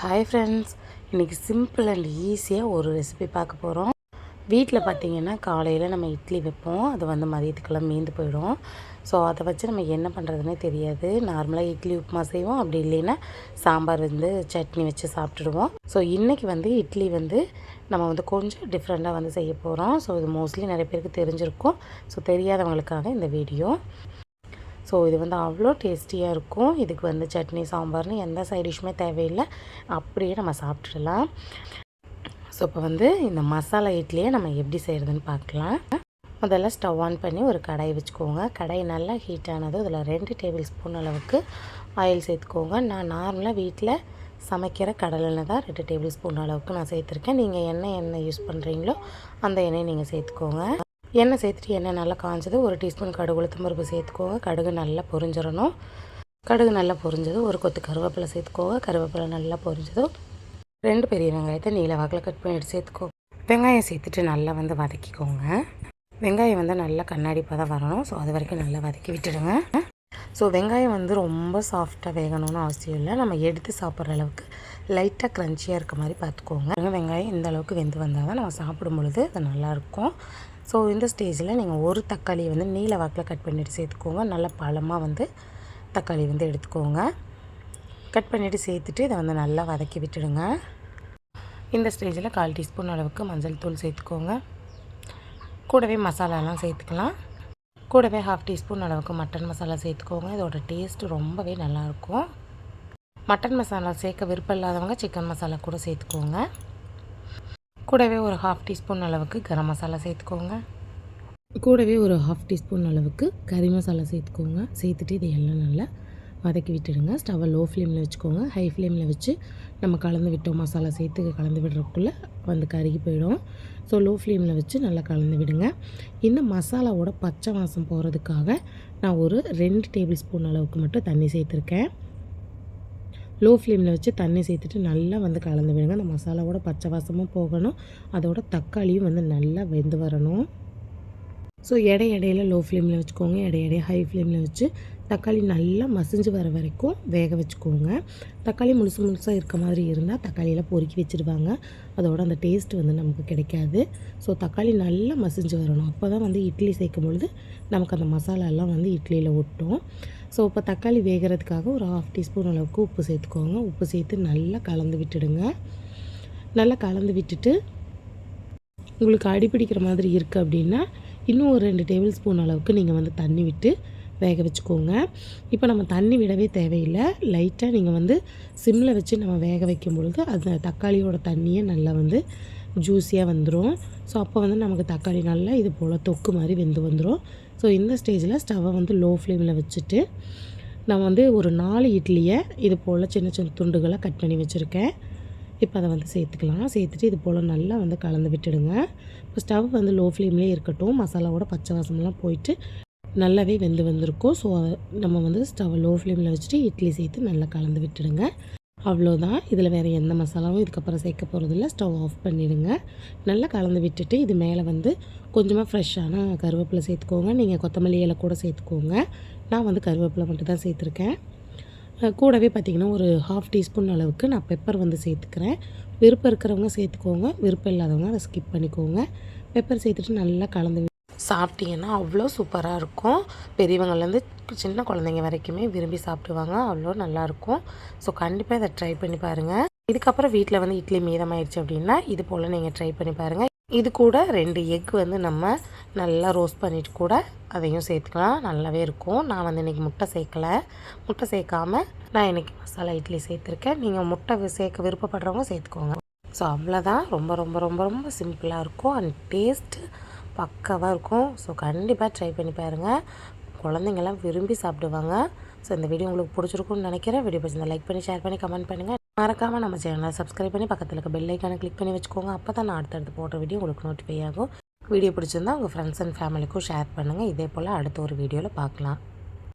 Hi friends இன்றைக்கி simple and ஈஸியாக ஒரு ரெசிபி பார்க்க போகிறோம் வீட்டில் பார்த்திங்கன்னா காலையில் நம்ம இட்லி வைப்போம். அது வந்து மதியத்துக்கெல்லாம் மீந்து போயிடும். ஸோ அதை வச்சு நம்ம என்ன பண்ணுறதுனே தெரியாது. நார்மலாக இட்லி உப்புமா செய்வோம். அப்படி இல்லைன்னா சாம்பார் வந்து சட்னி வச்சு சாப்பிட்டுடுவோம். ஸோ இன்றைக்கி வந்து இட்லி வந்து நம்ம வந்து கொஞ்சம் டிஃப்ரெண்ட்டாக வந்து செய்ய போகிறோம் ஸோ இது மோஸ்ட்லி நிறைய பேருக்கு தெரிஞ்சிருக்கும். ஸோ தெரியாதவங்களுக்காக இந்த வீடியோ ஸோ இது வந்து அவ்வளோ டேஸ்டியாக இருக்கும். இதுக்கு வந்து சட்னி சாம்பார்னு எந்த சைட் டிஷ்ஷுமே தேவையில்லை. அப்படியே நம்ம சாப்பிட்டுடலாம். ஸோ இப்போ வந்து இந்த மசாலா இட்லியை நம்ம எப்படி செய்கிறதுன்னு பார்க்கலாம். முதல்ல ஸ்டவ் ஆன் பண்ணி ஒரு கடாய் வச்சுக்கோங்க. கடாய் நல்லா ஹீட் ஆனது அதில் ரெண்டு டேபிள் ஸ்பூன் அளவுக்கு ஆயில் சேர்த்துக்கோங்க. நான் நார்மலாக வீட்டில் சமைக்கிற கடலெண்ணெய் தான் ரெண்டு டேபிள் ஸ்பூன் அளவுக்கு நான் சேர்த்துருக்கேன். நீங்கள் என்ன எண்ணெய் யூஸ் பண்ணுறீங்களோ அந்த எண்ணெயை நீங்கள் சேர்த்துக்கோங்க. எண்ணெய் சேர்த்துட்டு எண்ணெய் நல்லா காஞ்சது. ஒரு டீஸ்பூன் கடுகு உளுத்தம் பருப்பு சேர்த்துக்கோங்க. கடுகு நல்லா பொரிஞ்சிடணும். கடுகு நல்லா பொரிஞ்சது. ஒரு கொத்து கருவேப்பிலை சேர்த்துக்கோங்க. கருவேப்பிலை நல்லா பொரிஞ்சதும் ரெண்டு பெரிய வெங்காயத்தை நீல வாக்கில் கட் பண்ணிட்டு சேர்த்துக்கோ. வெங்காயம் சேர்த்துட்டு நல்லா வந்து வதக்கிக்கோங்க. வெங்காயம் வந்து நல்லா கண்ணாடிப்பாக தான் வரணும். ஸோ அது வரைக்கும் நல்லா வதக்கி விட்டுடுங்க. ஸோ வெங்காயம் வந்து ரொம்ப சாஃப்டாக வேகணும்னு அவசியம் இல்லை. நம்ம எடுத்து சாப்பிட்ற அளவுக்கு லைட்டாக க்ரன்ச்சியாக இருக்க மாதிரி பார்த்துக்கோங்க. வெங்காயம் இந்த அளவுக்கு வெந்து வந்தால் தான் நம்ம சாப்பிடும் பொழுது அது நல்லாயிருக்கும் ஸோ இந்த ஸ்டேஜில் நீங்கள் ஒரு தக்காளியை வந்து நீல வாக்கில் கட் பண்ணிவிட்டு சேர்த்துக்கோங்க. நல்லா பழமாக வந்து தக்காளி வந்து எடுத்துக்கோங்க. கட் பண்ணிவிட்டு சேர்த்துட்டு இதை வந்து நல்லா வதக்கி விட்டுடுங்க. இந்த ஸ்டேஜில் கால் டீஸ்பூன் அளவுக்கு மஞ்சள் தூள் சேர்த்துக்கோங்க. கூடவே மசாலாலாம் சேர்த்துக்கலாம். கூடவே ஹாஃப் டீஸ்பூன் அளவுக்கு மட்டன் மசாலா சேர்த்துக்கோங்க. இதோட டேஸ்ட்டு ரொம்பவே நல்லாயிருக்கும் மட்டன் மசாலா சேர்க்க விருப்பம் இல்லாதவங்க சிக்கன் மசாலா கூட சேர்த்துக்கோங்க. கூடவே ஒரு ஹாஃப் டீஸ்பூன் அளவுக்கு கரம் மசாலா சேர்த்துக்கோங்க. கூடவே ஒரு ஹாஃப் டீஸ்பூன் அளவுக்கு கறி மசாலா சேர்த்துக்கோங்க. சேர்த்துட்டு இதை எல்லாம் நல்லா வதக்கி விட்டுடுங்க. ஸ்டவ்வை லோ ஃப்ளேமில் வச்சுக்கோங்க ஹை ஃப்ளேமில் வச்சு நம்ம கலந்து விட்டோம். மசாலா சேர்த்து கலந்து விடுறதுக்குள்ளே வந்து கருகி போயிடும். ஸோ லோ ஃப்ளேமில் வச்சு நல்லா கலந்து விடுங்க. இந்த மசாலாவோட பச்சை வாசம் போகிறதுக்காக நான் ஒரு ரெண்டு டேபிள் ஸ்பூன் அளவுக்கு மட்டும் தண்ணி சேர்த்துருக்கேன். லோ ஃப்ளேமில் வச்சு தண்ணி சேர்த்துட்டு நல்லா வந்து கலந்து விடுங்க. அந்த மசாலாவோட பச்சை வாசமும் போகணும். அதோட தக்காளியும் வந்து நல்லா வெந்து வரணும். ஸோ எடை இடையில லோ ஃப்ளேமில் வச்சுக்கோங்க இடை ஹை ஃப்ளேமில் வச்சு தக்காளி நல்லா மசிஞ்சு வர வரைக்கும் வேக வச்சுக்கோங்க. தக்காளி முழுசு முழுசாக இருக்க மாதிரி இருந்தால் தக்காளியெல்லாம் பொறுக்கி வச்சுருவாங்க. அதோட அந்த டேஸ்ட் வந்து நமக்கு கிடைக்காது. ஸோ தக்காளி நல்லா மசிஞ்சு வரணும். அப்போ தான் வந்து இட்லி சேர்க்கும் பொழுது நமக்கு அந்த மசாலாலாம் வந்து இட்லியில் ஒட்டும். ஸோ இப்போ தக்காளி வேகிறதுக்காக ஒரு ஹாஃப் டீஸ்பூன் அளவுக்கு உப்பு சேர்த்துக்கோங்க. உப்பு சேர்த்து நல்லா கலந்து விட்டுடுங்க. நல்லா கலந்து விட்டுட்டு உங்களுக்கு அடிப்பிடிக்கிற மாதிரி இருக்குது அப்படின்னா இன்னும் ஒரு ரெண்டு டேபிள் ஸ்பூன் அளவுக்கு நீங்கள் வந்து தண்ணி விட்டு வேக வச்சுக்கோங்க. இப்போ நம்ம தண்ணி விடவே தேவையில்லை. லைட்டாக நீங்கள் வந்து சிம்மில் வச்சு நம்ம வேக வைக்கும் பொழுது அந்த தக்காளியோட தண்ணியை நல்லா வந்து ஜூஸியாக வந்துடும் ஸோ அப்போ வந்து நமக்கு தக்காளி நல்லா இது போல் தொக்கு மாதிரி வெந்து வந்துடும் ஸோ இந்த ஸ்டேஜில் ஸ்டவ்வை வந்து லோ ஃப்ளேமில் வச்சுட்டு நான் வந்து ஒரு நாலு இட்லியை இது போல் சின்ன சின்ன துண்டுகளாக கட் பண்ணி வச்சுருக்கேன். இப்போ அதை வந்து சேர்த்துக்கலாம். சேர்த்துட்டு இது போல் நல்லா வந்து கலந்து விட்டுடுங்க. இப்போ ஸ்டவ் வந்து லோ ஃப்ளேம்லேயே இருக்கட்டும். மசாலாவோட பச்சை வாசமெல்லாம் போயிட்டு நல்லாவே வெந்து வந்திருக்கும். ஸோ நம்ம வந்து ஸ்டவ் லோ ஃப்ளேமில் வச்சுட்டு இட்லி சேர்த்து நல்லா கலந்து விட்டுடுங்க. அவ்வளோதான். இதில் வேறு எந்த மசாலாவும் இதுக்கப்புறம் சேர்க்க போகிறதில்ல. ஸ்டவ் ஆஃப் பண்ணிவிடுங்க நல்லா கலந்து விட்டுட்டு இது மேலே வந்து கொஞ்சமாக ஃப்ரெஷ்ஷான கருவேப்பிலை சேர்த்துக்கோங்க. நீங்கள் கொத்தமல்லி இலை கூட சேர்த்துக்கோங்க. நான் வந்து கருவேப்பிலை மட்டும் தான் சேர்த்துருக்கேன். கூடவே பார்த்திங்கன்னா ஒரு ஹாஃப் டீஸ்பூன் அளவுக்கு நான் பெப்பர் வந்து சேர்த்துக்கிறேன். விருப்பம் இருக்கிறவங்க சேர்த்துக்கோங்க. விருப்பம் இல்லாதவங்க அதை ஸ்கிப் பண்ணிக்கோங்க. பெப்பர் சேர்த்துட்டு நல்லா கலந்து சாப்பிட்டீங்கன்னா அவ்வளோ சூப்பராக இருக்கும். பெரியவங்கள்லேருந்து சின்ன குழந்தைங்க வரைக்குமே விரும்பி சாப்பிடுவாங்க. அவ்வளோ நல்லாயிருக்கும் ஸோ கண்டிப்பாக இதை ட்ரை பண்ணி பாருங்கள் இதுக்கப்புறம் வீட்டில் வந்து இட்லி மீதமாயிடுச்சு அப்படின்னா இது போல் நீங்கள் ட்ரை பண்ணி பாருங்கள் இது கூட ரெண்டு எக் வந்து நம்ம நல்லா ரோஸ்ட் பண்ணிவிட்டு கூட அதையும் சேர்த்துக்கலாம். நல்லாவே இருக்கும். நான் வந்து இன்றைக்கி முட்டை சேர்க்கலை. முட்டை சேர்க்காமல் நான் இன்றைக்கி மசாலா இட்லி சேர்த்துருக்கேன். நீங்கள் முட்டை சேர்க்க விருப்பப்படுறவங்க சேர்த்துக்கோங்க. ஸோ அவ்வளோதான் ரொம்ப ரொம்ப ரொம்ப ரொம்ப சிம்பிளாக இருக்கும். அண்ட் டேஸ்ட்டு பக்காவாக இருக்கும். ஸோ கண்டிப்பாக ட்ரை பண்ணி பாருங்கள் குழந்தைங்கள்லாம் விரும்பி சாப்பிடுவாங்க. ஸோ இந்த வீடியோ உங்களுக்கு பிடிச்சிருக்கும்னு நினைக்கிறேன். வீடியோ பிடிச்சிருந்தா லைக் பண்ணி ஷேர் பண்ணி கமெண்ட் பண்ணுங்கள் மறக்காமல் நம்ம சேனலை சப்ஸ்கிரைப் பண்ணி பக்கத்தில் இருக்க பெல் ஐக்கானை கிளிக் பண்ணி வச்சுக்கோங்க. அப்போ தான் நான் அடுத்தடுத்து போடுற வீடியோ உங்களுக்கு நோட்டிஃபை ஆகும். வீடியோ பிடிச்சிருந்தா உங்கள் ஃப்ரெண்ட்ஸ் அண்ட் ஃபேமிலிக்கும் ஷேர் பண்ணுங்கள் இதே போல் அடுத்த ஒரு வீடியோவில் பார்க்கலாம்